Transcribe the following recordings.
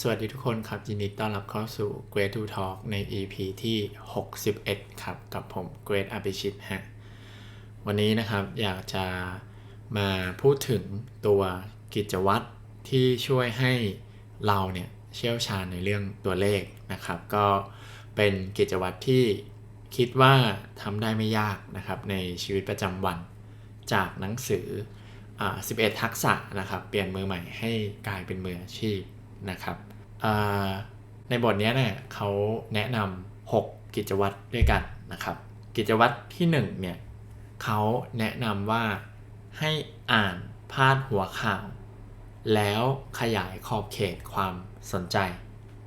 สวัสดีทุกคนครับ ยินดีต้อนรับเข้าสู่ Great to Talk ใน EP ที่ 61 ครับ กับผม Great a b i s h i t ฮะ วันนี้นะครับอยากจะมาพูดถึงตัวกิจวัตรที่ช่วยให้เราเนี่ยเชี่ยวชาญในเรื่องตัวเลขนะครับ ก็เป็นกิจวัตรที่คิดว่าทำได้ไม่ยากนะครับ ในชีวิตประจำวันจากหนังสืออ11 ทักษะนะครับ เปลี่ยนมือใหม่ให้กลายเป็นมืออาชีพ นะครับในบทนี้เนี่ยเขาแนะนำ6กิจวัตรด้วยกันนะครับ กิจวัตรที่1เนี่ยเขาแนะนำว่าให้อ่านพาดหัวข่าว แล้วขยายขอบเขตความสนใจ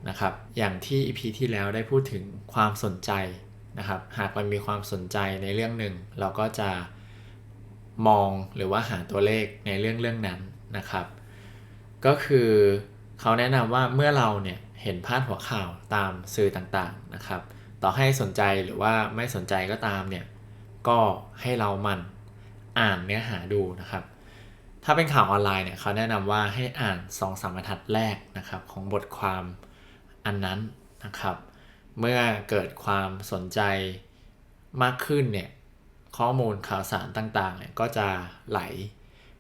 นะครับ อย่างที่ EP ที่แล้วได้พูดถึงความสนใจนะครับ หากมันมีความสนใจในเรื่องหนึ่ง เราก็จะมองหรือว่าหาตัวเลขในเรื่องเรื่องนั้นนะครับ ก็คือ เขาแนะนำว่าเมื่อเราเนี่ยเห็นพาดหัวข่าวตามสื่อต่างๆนะครับ ต่อให้สนใจหรือว่าไม่สนใจก็ตามเนี่ยก็ให้เรามันอ่านเนื้อหาดูนะครับ ถ้าเป็นข่าวออนไลน์เนี่ยเขาแนะนำว่าให้อ่าน2องสามบรรทัดแรกนะครับของบทความอันนั้นนะครับ เมื่อเกิดความสนใจมากขึ้นเนี่ยข้อมูลข่าวสารต่างๆเนี่ยก็จะไหล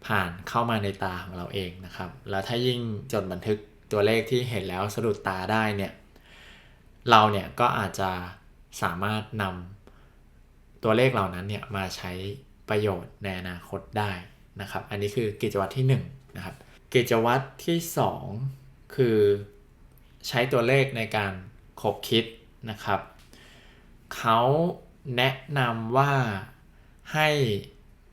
ผ่านเข้ามาในตาของเราเองนะครับ แล้วถ้ายิ่งจดบันทึกตัวเลขที่เห็นแล้วสะดุดตาได้เนี่ย เราเนี่ยก็อาจจะสามารถนำตัวเลขเหล่านั้นเนี่ยมาใช้ประโยชน์ในอนาคตได้นะครับ อันนี้คือกิจวัตรที่1นงนะครับ กิจวัตรที่ 2 คือใช้ตัวเลขในการคบคิดนะครับ เขาแนะนำว่าให้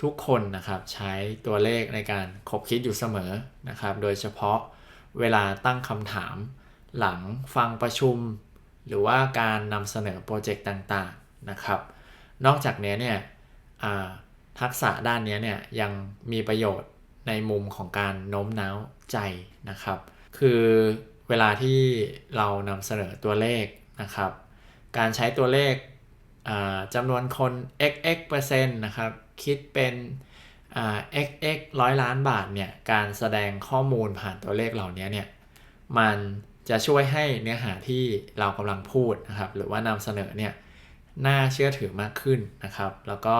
ทุกคนนะครับใช้ตัวเลขในการคบคิดอยู่เสมอนะครับ โดยเฉพาะเวลาตั้งคำถามหลังฟังประชุม หรือว่าการนำเสนอโปรเจกต์ต่างๆนะครับ นอกจากนี้เนี่ยทักษะด้านนี้เนี่ยยังมีประโยชน์ในมุมของการโน้มน้าวใจนะครับ คือเวลาที่เรานำเสนอตัวเลขนะครับ การใช้ตัวเลขจำนวนคน xx เปอร์เซ็นต์นะครับ คิดเป็นอ่า xx ร้อยล้านบาทเนี่ยการแสดงข้อมูลผ่านตัวเลขเหล่านี้เนี่ยมันจะช่วยให้เนื้อหาที่เรากำลังพูดนะครับหรือว่านำเสนอเนี่ยน่าเชื่อถือมากขึ้นนะครับ แล้วก็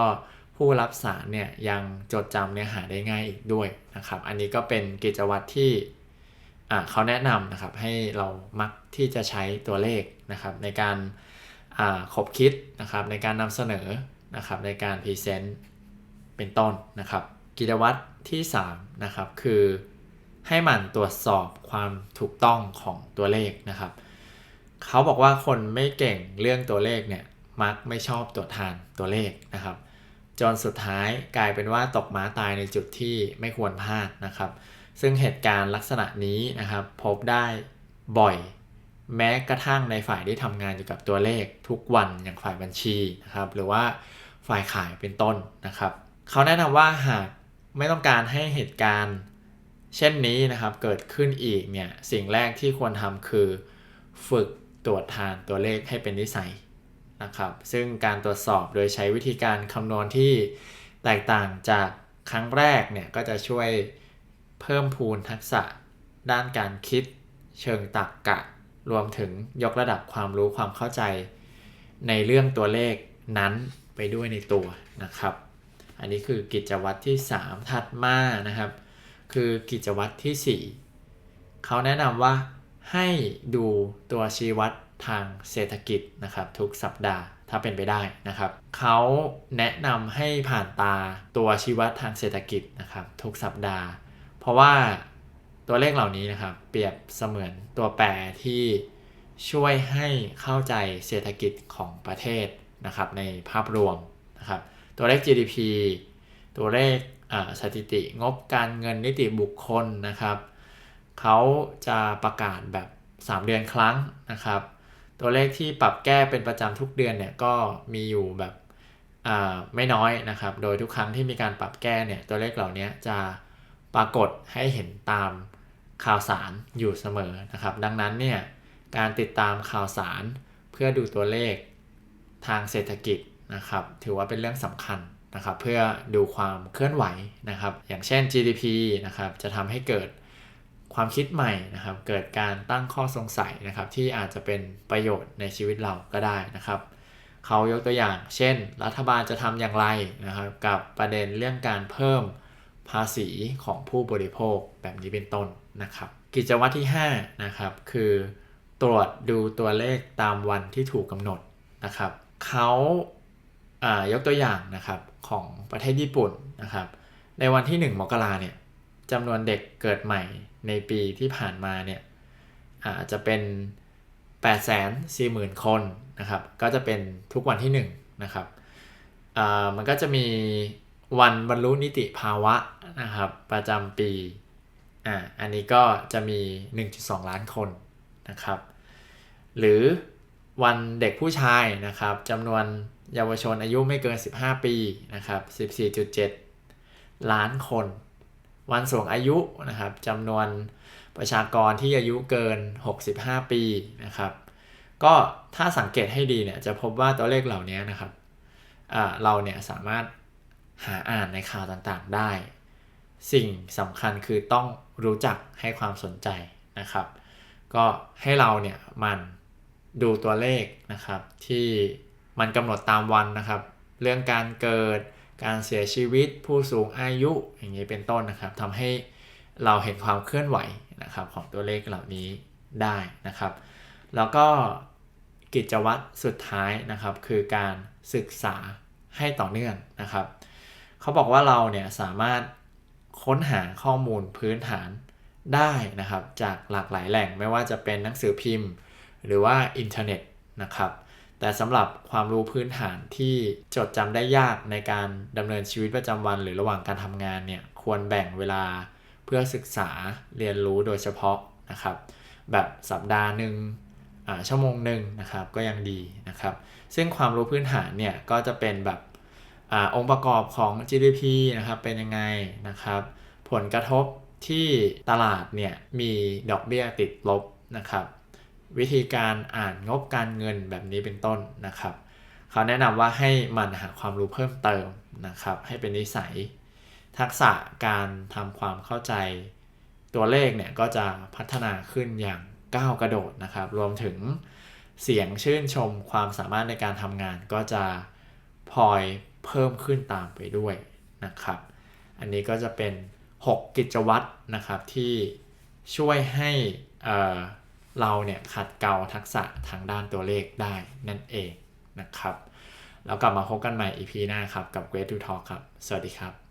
ผู้รับสารเนี่ยยังจดจำเนื้อหาได้ง่ายอีกด้วยนะครับ อันนี้ก็เป็นกิจวัตรที่เขาแนะนำนะครับให้เรามักที่จะใช้ตัวเลขนะครับในการอ่าคบคิดนะครับในการนำเสนอนะครับในการพรีเซนต์ เป็นต้นนะครับ กิจวัตรที่3นะครับคือให้มันตรวจสอบความถูกต้องของตัวเลขนะครับ เขาบอกว่าคนไม่เก่งเรื่องตัวเลขเนี่ยมักไม่ชอบตรวจทานตัวเลขนะครับ จนสุดท้ายกลายเป็นว่าตกม้าตายในจุดที่ไม่ควรพลาดนะครับ ซึ่งเหตุการณ์ลักษณะนี้นะครับ พบได้บ่อยแม้กระทั่งในฝ่ายที่ทำงานอยู่กับตัวเลขทุกวันอย่างฝ่ายบัญชีนะครับ หรือว่าฝ่ายขายเป็นต้นนะครับ เขาแนะนำว่าหากไม่ต้องการให้เหตุการณ์ เช่นนี้นะครับเกิดขึ้นอีกเนี่ยสิ่งแรกที่ควรทำคือ ฝึกตรวจทานตัวเลขให้เป็นนิสัยนะครับซึ่งการตรวจสอบโดยใช้วิธีการคำนวณที่แตกต่างจากครั้งแรกเนี่ยก็จะช่วยเพิ่มพูนทักษะ ด้านการคิด เชิงตรรกกะ รวมถึงยกระดับความรู้ความเข้าใจ ในเรื่องตัวเลขนั้นไปด้วยในตัวนะครับ อันนี้คือกิจวัตรที่ 3 ถัดมานะครับ คือกิจวัตรที่ 4 เขาแนะนำว่าให้ดูตัวชี้วัดทางเศรษฐกิจนะครับ ทุกสัปดาห์ถ้าเป็นไปได้นะครับ เขาแนะนำให้ผ่านตาตัวชี้วัดทางเศรษฐกิจนะครับ ทุกสัปดาห์ เพราะว่าตัวเลขเหล่านี้นะครับ เปรียบเสมือนตัวแปรที่ช่วยให้เข้าใจเศรษฐกิจของประเทศนะครับ ในภาพรวมนะครับ ตัวเลข GDP ตัวเลขสถิติงบการเงินนิติบุคคลนะครับ เขาจะประกาศแบบ 3 เดือนครั้งนะครับ ตัวเลขที่ปรับแก้เป็นประจำทุกเดือนเนี่ยก็มีอยู่แบบไม่น้อยนะครับ โดยทุกครั้งที่มีการปรับแก้เนี่ยตัวเลขเหล่านี้จะปรากฏให้เห็นตามข่าวสารอยู่เสมอนะครับ ดังนั้นเนี่ยการติดตามข่าวสารเพื่อดูตัวเลขทางเศรษฐกิจ นะครับถือว่าเป็นเรื่องสำคัญนะครับเพื่อดูความเคลื่อนไหวนะครับอย่างเช่น GDP นะครับจะทำให้เกิดความคิดใหม่นะครับ เกิดการตั้งข้อสงสัยนะครับ ที่อาจจะเป็นประโยชน์ในชีวิตเราก็ได้นะครับ เขายกตัวอย่าง เช่น รัฐบาลจะทำอย่างไรนะครับ กับประเด็นเรื่องการเพิ่มภาษีของผู้บริโภคแบบนี้เป็นต้นนะครับ กิจวัตรที่5นะครับคือตรวจดูตัวเลขตามวันที่ถูกกำหนดนะครับ เขาอ่า ยกตัวอย่างนะครับของประเทศญี่ปุ่นนะครับ ในวันที่ 1 มกราเนี่ยจำนวนเด็กเกิดใหม่ในปีที่ผ่านมาเนี่ยอาจจะเป็น 840,000 คนนะครับ ก็จะเป็นทุกวันที่1นะครับมันก็จะมีวันบรรลุนิติภาวะนะครับประจำปีอ่าอันนี้ก็จะมี 1.2 ล้านคนนะครับ หรือวันเด็กผู้ชายนะครับจำนวน เยาวชนอายุไม่เกิน 15 ปีนะครับ14.7 ล้านคน วันสูงอายุนะครับจำนวนประชากรที่อายุเกิน 65 ปีนะครับ ก็ถ้าสังเกตให้ดีเนี่ยจะพบว่าตัวเลขเหล่านี้นะครับเราเนี่ยสามารถหาอ่านในข่าวต่างๆได้ สิ่งสำคัญคือต้องรู้จักให้ความสนใจนะครับ ก็ให้เราเนี่ยมันดูตัวเลขนะครับที่ มันกำหนดตามวันนะครับ เรื่องการเกิดการเสียชีวิตผู้สูงอายุอย่างนี้เป็นต้นนะครับทำให้เราเห็นความเคลื่อนไหวนะครับของตัวเลขเหล่านี้ได้นะครับ แล้วก็กิจวัตรสุดท้ายนะครับคือการศึกษาให้ต่อเนื่องนะครับเขาบอกว่าเราเนี่ยสามารถค้นหาข้อมูลพื้นฐานได้นะครับ จากหลากหลายแหล่งไม่ว่าจะเป็นหนังสือพิมพ์ หรือว่าอินเทอร์เน็ตนะครับ แต่สำหรับความรู้พื้นฐานที่จดจำได้ยากในการดำเนินชีวิตประจำวัน หรือระหว่างการทำงานเนี่ยควรแบ่งเวลาเพื่อศึกษาเรียนรู้โดยเฉพาะนะครับ แบบสัปดาห์หนึ่งอ่าชั่วโมงหนึ่งนะครับก็ยังดีนะครับ ซึ่งความรู้พื้นฐานเนี่ยก็จะเป็นแบบอาองค์ประกอบของ GDP นะครับเป็นยังไงนะครับ ผลกระทบที่ตลาดเนี่ยมีดอกเบี้ยติดลบนะครับ วิธีการอ่านงบการเงินแบบนี้เป็นต้นนะครับเขาแนะนำว่าให้มันหาความรู้เพิ่มเติมนะครับ ให้เป็นนิสัย ทักษะการทำความเข้าใจ ตัวเลขเนี่ยก็จะพัฒนาขึ้นอย่างก้าวกระโดดนะครับ รวมถึงเสียงชื่นชมความสามารถในการทำงานก็จะพลอยเพิ่มขึ้นตามไปด้วยนะครับ อันนี้ก็จะเป็น 6 กิจวัตรนะครับที่ช่วยให้อ่อ เราเนี่ยขัดเกลาทักษะทางด้านตัวเลขได้นั่นเองนะครับ แล้วกลับมาพบกันใหม่ EP หน้าครับ กับ Great to Talk ครับ สวัสดีครับ